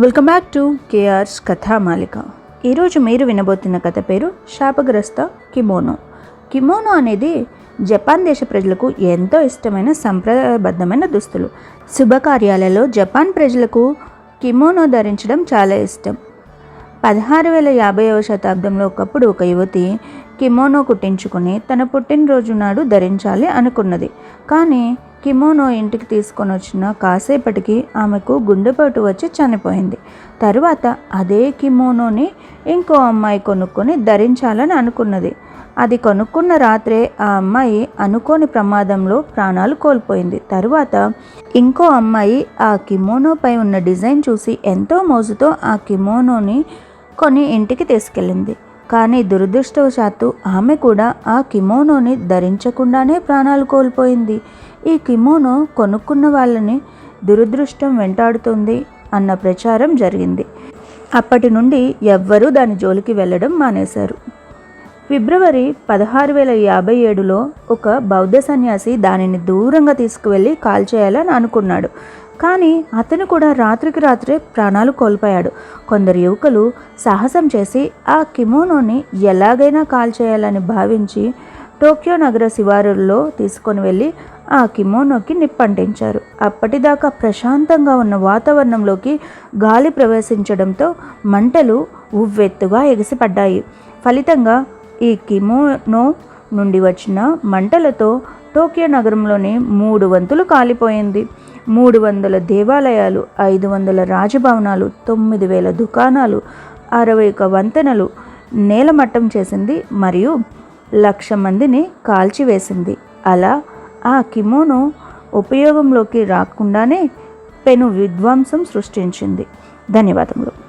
Welcome back to KR's Kathamalika ఈరోజు మీరు వినబోతున్న కథ పేరు శాపగ్రస్త కిమోనో. కిమోనో అనేది జపాన్ దేశ ప్రజలకు ఎంతో ఇష్టమైన సంప్రదాయబద్ధమైన దుస్తులు. శుభకార్యాలలో జపాన్ ప్రజలకు కిమోనో ధరించడం చాలా ఇష్టం. పదహారు వేల యాభైవ శతాబ్దంలో ఒకప్పుడు ఒక యువతి కిమోనో కుట్టించుకుని తన పుట్టినరోజు నాడు ధరించాలి అనుకున్నది. కానీ కిమోనో ఇంటికి తీసుకొని వచ్చిన కాసేపటికి ఆమెకు గుండెపోటు వచ్చి చనిపోయింది. తరువాత అదే కిమోనోని ఇంకో అమ్మాయి కొనుక్కొని ధరించాలని అనుకున్నది. అది కొనుక్కున్న రాత్రే ఆ అమ్మాయి అనుకోని ప్రమాదంలో ప్రాణాలు కోల్పోయింది. తరువాత ఇంకో అమ్మాయి ఆ కిమోనోపై ఉన్న డిజైన్ చూసి ఎంతో మోజుతో ఆ కిమోనోని కొని ఇంటికి తీసుకెళ్ళింది. కానీ దురదృష్టవశాత్తు ఆమె కూడా ఆ కిమోనోని ధరించకుండానే ప్రాణాలు కోల్పోయింది. ఈ కిమోనో కొనుక్కున్న వాళ్ళని దురదృష్టం వెంటాడుతుంది అన్న ప్రచారం జరిగింది. అప్పటి నుండి ఎవ్వరూ దాని జోలికి వెళ్ళడం మానేశారు. ఫిబ్రవరి పదహారు వేల యాభై ఏడులో ఒక బౌద్ధ సన్యాసి దానిని దూరంగా తీసుకువెళ్ళి కాల్చేయాలని అనుకున్నాడు. కానీ అతను కూడా రాత్రికి రాత్రే ప్రాణాలు కోల్పోయాడు. కొందరు యువకులు సాహసం చేసి ఆ కిమోనోని ఎలాగైనా కాల్చేయాలని భావించి టోక్యో నగర శివారుల్లో తీసుకొని వెళ్ళి ఆ కిమోనోకి నిప్పంటించారు. అప్పటిదాకా ప్రశాంతంగా ఉన్న వాతావరణంలోకి గాలి ప్రవేశించడంతో మంటలు ఉవ్వెత్తుగా ఎగిసిపడ్డాయి. ఫలితంగా ఈ కిమోనో నుండి వచ్చిన మంటలతో టోక్యో నగరంలోని మూడు వంతులు కాలిపోయింది. మూడు వందల దేవాలయాలు ఐదు వందల రాజభవనాలు తొమ్మిది వేల దుకాణాలు అరవై ఒక వంతెనలు నేలమట్టం చేసింది మరియు లక్ష మందిని కాల్చివేసింది. అలా ఆ కిమోనో ఉపయోగంలోకి రాకుండానే పెను విధ్వంసం సృష్టించింది. ధన్యవాదములు.